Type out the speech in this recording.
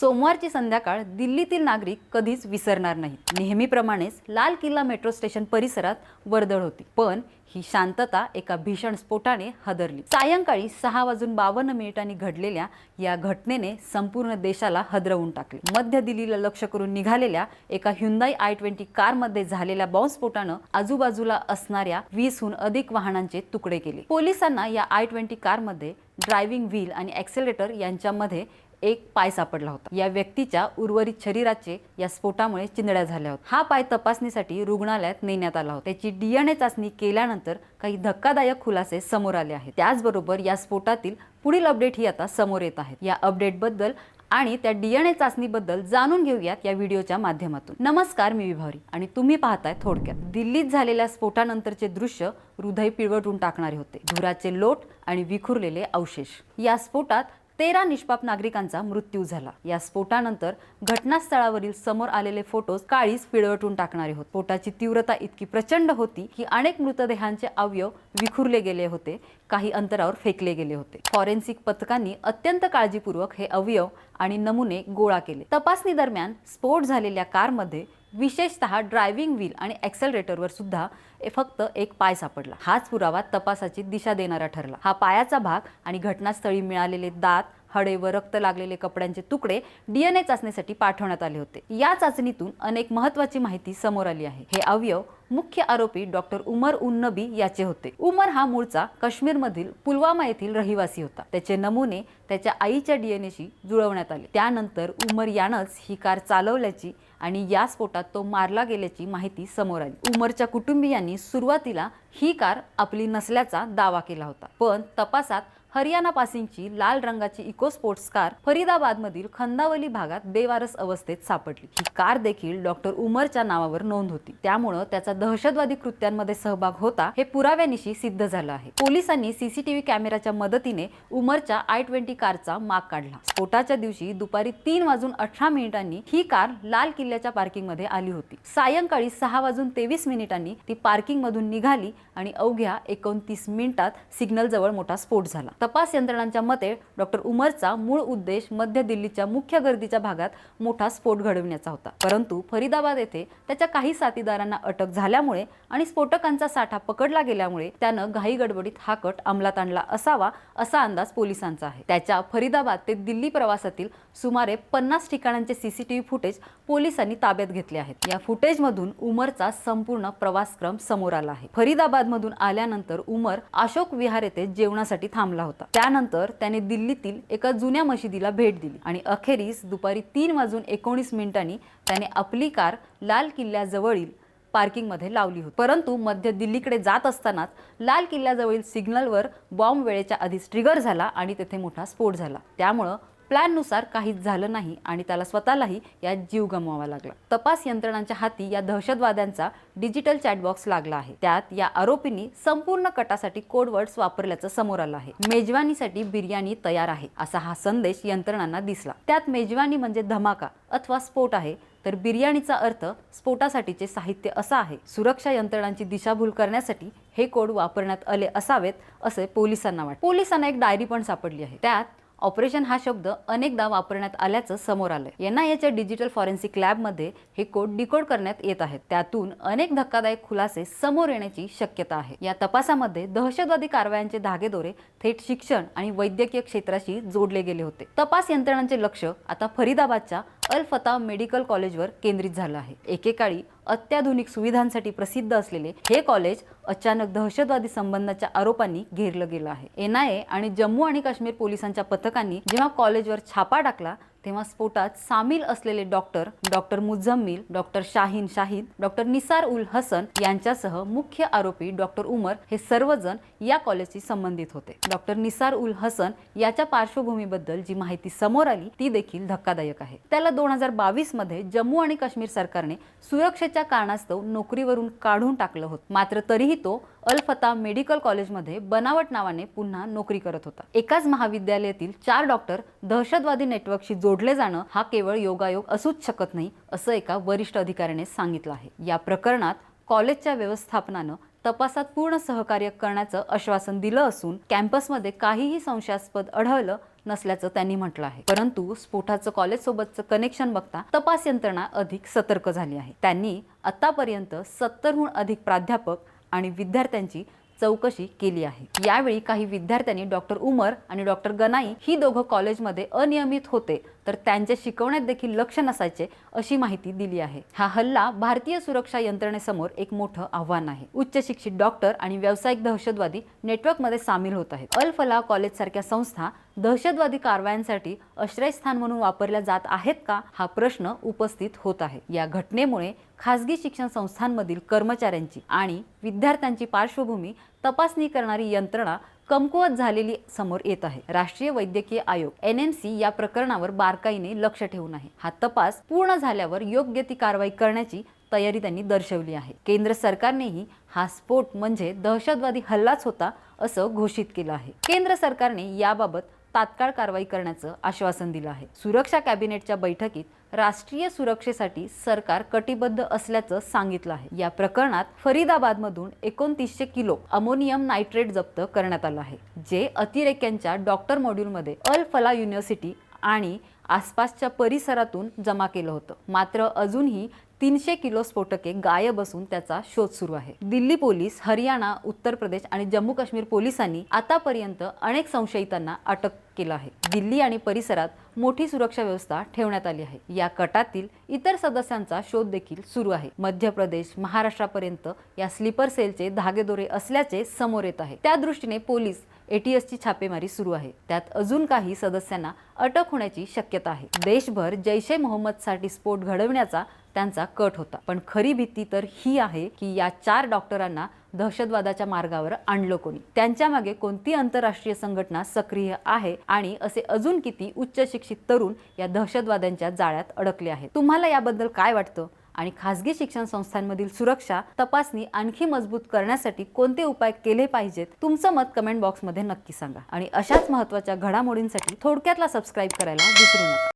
सोमवारची संध्याकाळ दिल्लीतील नागरिक कधीच विसरणार नाहीत नेहमीप्रमाणेच लाल किल्ला मेट्रो स्टेशन परिसरात वर्दळ होती. पण ही शांतता एका भीषण स्फोटाने हदरली. सायंकाळी सहा वाजून बावन्न मिनिटांनी घडलेल्या या घटनेने संपूर्ण देशाला हदरवून टाकले. मध्य दिल्लीला लक्ष करून निघालेल्या एका ह्युंदाई आय ट्वेंटी कारमध्ये झालेल्या बॉम्बस्फोटानं आजूबाजूला असणाऱ्या वीसहून अधिक वाहनांचे तुकडे केले. पोलिसांना या आय ट्वेंटी कारमध्ये ड्रायव्हिंग व्हील आणि ॲक्सेलेटर यांच्यामध्ये एक पाय सापडला होता. या व्यक्तीच्या उर्वरित शरीराचे या स्फोटामुळे चिंधड्या झाल्या होत्या. हा पाय तपासणीसाठी रुग्णालयात नेण्यात आला होता. त्याची डीएनए चाचणी केल्यानंतर काही धक्कादायक खुलासे समोर आले आहेत. त्याचबरोबर या स्फोटातील पुढील अपडेट ही आता समोर येत आहेत. या अपडेटबद्दल आणि त्या डीएनए चाचणीबद्दल जाणून घेऊयात या व्हिडिओच्या माध्यमातून. नमस्कार मी विभावरी आणि तुम्ही पाहताय थोडक्यात. दिल्लीत झालेल्या स्फोटानंतरचे दृश्य हृदय पिळवटून टाकणारे होते. धुराचे लोट आणि विखुरलेले अवशेष. या स्फोटात तेरा निष्पाप नागरिकांचा मृत्यू झाला. या स्फोटानंतर घटनास्थळावरील समोर आलेले फोटोज काळीच पिळवटून टाकणारे होते. स्फोटाची तीव्रता इतकी प्रचंड होती की अनेक मृतदेहांचे अवयव विखुरले गेले होते काही अंतरावर फेकले गेले होते. फॉरेन्सिक पथकांनी अत्यंत काळजीपूर्वक हे अवयव आणि नमुने गोळा केले. तपासणी दरम्यान स्फोट झालेल्या कारमध्ये विशेषतः ड्रायव्हिंग व्हील आणि ॲक्सेलरेटरवर सुद्धा ए- फक्त एक पाय सापडला. हाच पुरावा तपासाची दिशा देणारा ठरला. हा पायाचा भाग आणि घटनास्थळी मिळालेले दात हडे व रक्त लागलेले कपड्यांचे तुकडे डीएनए चाचणीसाठी पाठवण्यात आले होते. या चाचणीतून अनेक महत्वाची माहिती समोर आली आहे. हे अवयव मुख्य आरोपी डॉक्टर उमर उन नबी याचे होते. उमर हा मूळचा काश्मीरमधील पुलवामा येथील रहिवासी होता. त्याचे नमुने त्याच्या आईच्या डीएनएशी जुळवण्यात आले. त्यानंतर उमर यानंच ही कार चालवल्याची आणि या स्फोटात तो मारला गेल्याची माहिती समोर आली. उमरच्या कुटुंबियांनी सुरुवातीला ही कार आपली नसल्याचा दावा केला होता. पण तपासात हरियाणा पासिंगची लाल रंगाची इको स्पोर्ट्स कार फरीदाबादमधील खंदावली भागात बेवारस अवस्थेत सापडली. ही कार देखील डॉक्टर उमरच्या नावावर नोंद होती. त्यामुळं त्याचा दहशतवादी कृत्यांमध्ये सहभाग होता हे पुराव्यानिशी सिद्ध झालं आहे. पोलिसांनी सीसीटीव्ही कॅमेराच्या मदतीने उमरच्या आय ट्वेंटी कारचा माग काढला. स्फोटाच्या दिवशी दुपारी तीन वाजून अठरा मिनिटांनी ही कार लाल किल्ल्याच्या पार्किंगमध्ये आली होती. सायंकाळी सहा वाजून तेवीस मिनिटांनी ती पार्किंग मधून निघाली आणि अवघ्या एकोणतीस मिनिटात सिग्नल जवळ मोठा स्फोट झाला. तपास यंत्रणांच्या मते डॉक्टर उमरचा मूळ उद्देश मध्य दिल्लीच्या मुख्य गर्दीच्या भागात मोठा स्फोट घडविण्याचा होता. परंतु फरीदाबाद येथे त्याच्या काही साथीदारांना अटक झाल्यामुळे आणि स्फोटकांचा साठा पकडला गेल्यामुळे त्यानं घाई गडबडीत हा कट अंमलात आणला असावा असा अंदाज पोलिसांचा आहे. त्याच्या फरीदाबाद ते दिल्ली प्रवासातील सुमारे पन्नास ठिकाणांचे सीसीटीव्ही फुटेज पोलिसांनी ताब्यात घेतले आहेत. या फुटेजमधून उमरचा संपूर्ण प्रवासक्रम समोर आला आहे. फरीदाबादमधून आल्यानंतर उमर अशोक विहार येथे जेवणासाठी थांबला होता. त्यानंतर त्याने दिल्लीतील एका जुन्या मशिदीला भेट दिली आणि अखेरीस दुपारी तीन वाजून एकोणीस मिनिटांनी त्याने आपली कार लाल किल्ल्याजवळील पार्किंगमध्ये लावली होती. परंतु मध्य दिल्लीकडे जात असतानाच लाल किल्ल्याजवळील सिग्नलवर बॉम्ब वेळेच्या आधीच ट्रिगर झाला आणि तेथे मोठा स्फोट झाला. त्यामुळं प्लॅननुसार काहीच झालं नाही आणि त्याला स्वतःलाही यात जीव गमवावा लागला. तपास यंत्रणांच्या हाती या दहशतवाद्यांचा डिजिटल चॅटबॉक्स लागला आहे. त्यात या आरोपींनी संपूर्ण कटासाठी कोडवर्ड्स वापरल्याचं समोर आलं आहे. मेजवानीसाठी बिर्याणी तयार आहे असा हा संदेश यंत्रणांना दिसला. त्यात मेजवानी म्हणजे धमाका अथवा स्फोट आहे तर बिर्याणीचा अर्थ स्फोटासाठीचे साहित्य असा आहे. सुरक्षा यंत्रणांची दिशाभूल करण्यासाठी हे कोड वापरण्यात आले असावेत असे पोलिसांना वाटते. पोलिसांना एक डायरी पण सापडली आहे. त्यात ऑपरेशन हा शब्द अनेकदा वापरण्यात आल्याचं समोर आलंय. एन आय एच्या डिजिटल फॉरेन्सिक लॅबमध्ये हे कोड डिकोड करण्यात येत आहेत. त्यातून अनेक धक्कादायक खुलासे समोर येण्याची शक्यता आहे. या तपासामध्ये दहशतवादी कारवायांचे धागेदोरे थेट शिक्षण आणि वैद्यकीय क्षेत्राशी जोडले गेले होते. तपास यंत्रणांचे लक्ष आता फरीदाबादच्या अल फता मेडिकल कॉलेजवर केंद्रित झालं आहे. एकेकाळी अत्याधुनिक सुविधांसाठी प्रसिद्ध असलेले हे कॉलेज अचानक दहशतवादी संबंधाच्या आरोपांनी घेरलं गेलं आहे. एनआयए आणि जम्मू आणि काश्मीर पोलिसांच्या पथकांनी जेव्हा कॉलेजवर छापा टाकला तेव्हा स्फोटात सामील असलेले doctor doctor Muzammil doctor Shaheen Shahid doctor Nisar ul Hasan यांच्यासह मुख्य आरोपी डॉक्टर उमर हे सर्वजण या कॉलेजशी संबंधित होते. डॉक्टर निसार उल हसन याच्या पार्श्वभूमीबद्दल जी माहिती समोर आली ती देखील धक्कादायक आहे. त्याला दोन हजार बावीसमध्ये जम्मू आणि काश्मीर सरकारने सुरक्षेच्या कारणास्तव नोकरीवरून काढून टाकलं होतं. मात्र तरीही तो अल फता मेडिकल कॉलेजमध्ये बनावट नावाने पुन्हा नोकरी करत होता. एकाच महाविद्यालयातील चार डॉक्टर दहशतवादी नेटवर्कशी जोडले जाणं हा केवळ योगायोग असूच शकत नाही असं एका वरिष्ठ अधिकाऱ्याने सांगितलं आहे. या प्रकरणात कॉलेजच्या व्यवस्थापनानं तपासात पूर्ण सहकार्य करण्याचं आश्वासन दिलं असून कॅम्पसमध्ये काहीही संशयास्पद आढळलं नसल्याचं त्यांनी म्हटलं आहे. परंतु स्फोटाचं कॉलेज सोबतचं कनेक्शन बघता तपास यंत्रणा अधिक सतर्क झाली आहे. त्यांनी आतापर्यंत सत्तरहून अधिक प्राध्यापक आणि विद्यार्थ्यांची चौकशी केली आहे. यावेळी काही विद्यार्थ्यांनी डॉक्टर उमर आणि डॉक्टर गनाई ही दोघं कॉलेजमध्ये अनियमित होते. तर त्यांच्या शिकवण्यात देखील लक्ष नसायचे अशी माहिती दिली आहे. हा हल्ला भारतीय सुरक्षा यंत्रणेसमोर एक मोठं आव्हान आहे. उच्च शिक्षित डॉक्टर आणि व्यावसायिक दहशतवादी नेटवर्कमध्ये सामील होत आहेत. अल फलाह कॉलेज सारख्या संस्था दहशतवादी कारवायांसाठी आश्रयस्थान म्हणून वापरल्या जात आहेत का हा प्रश्न उपस्थित होत आहे. या घटनेमुळे खासगी शिक्षण संस्थांमधील कर्मचाऱ्यांची आणि विद्यार्थ्यांची पार्श्वभूमी तपासणी करणारी यंत्रणा कमकुवत झालेली समोर येत आहे. राष्ट्रीय वैद्यकीय आयोग एन एम सी या प्रकरणावर बारकाईने लक्ष ठेवून आहे. हा तपास पूर्ण झाल्यावर योग्य ती कारवाई करण्याची तयारी त्यांनी दर्शवली आहे. केंद्र सरकारनेही हा स्फोट म्हणजे दहशतवादी हल्लाच होता असं घोषित केलं आहे. केंद्र सरकारने याबाबत तात्काळ कारवाई करण्याचं आश्वासन दिलं आहे. सुरक्षा कॅबिनेटच्या बैठकीत राष्ट्रीय सुरक्षेसाठी सरकार कटिबद्ध असल्याचं सांगितलं आहे. या प्रकरणात फरीदाबादमधून एकोणतीसशे किलो अमोनियम नायट्रेट जप्त करण्यात आलं आहे जे अतिरेक्यांच्या डॉक्टर मॉड्यूलमध्ये अल फला युनिव्हर्सिटी आणि आसपासच्या परिसरातून जमा केलं होतं. मात्र अजूनही तीनशे किलो स्फोटके गायब असून त्याचा शोध सुरू आहे. दिल्ली पोलीस हरियाणा उत्तर प्रदेश आणि जम्मू काश्मीर पोलिसांनी आतापर्यंत अनेक संशयितांना अटक केलं आहे. दिल्ली आणि परिसरात मोठी सुरक्षा व्यवस्था ठेवण्यात आली आहे. या कटातील इतर सदस्यांचा शोध देखील सुरू आहे. मध्य प्रदेश महाराष्ट्रापर्यंत या स्लीपर सेलचे धागेदोरे असल्याचे समोर येत आहे. त्या दृष्टीने पोलीस एटीएसची छापेमारी सुरू आहे. त्यात अजून काही सदस्यांना अटक होण्याची शक्यता आहे. देशभर जैश ए मोहम्मदसाठी स्फोट घडवण्याचा त्यांचा कट होता. पण खरी भीती तर ही आहे की या चार डॉक्टरांना दहशतवादाच्या मार्गावर आणलं कोणी? त्यांच्या मागे कोणती आंतरराष्ट्रीय संघटना सक्रिय आहे? आणि असे अजून किती उच्च शिक्षित तरुण या दहशतवाद्यांच्या जाळ्यात अडकले आहेत? तुम्हाला याबद्दल काय वाटतं? आणि खासगी शिक्षण संस्थांमधील सुरक्षा तपासणी आणखी मजबूत करण्यासाठी कोणते उपाय केले पाहिजेत? तुमचं मत कमेंट बॉक्समध्ये नक्की सांगा. आणि अशाच महत्त्वाच्या घडामोडींसाठी थोडक्यातला सबस्क्राईब करायला विसरू नका.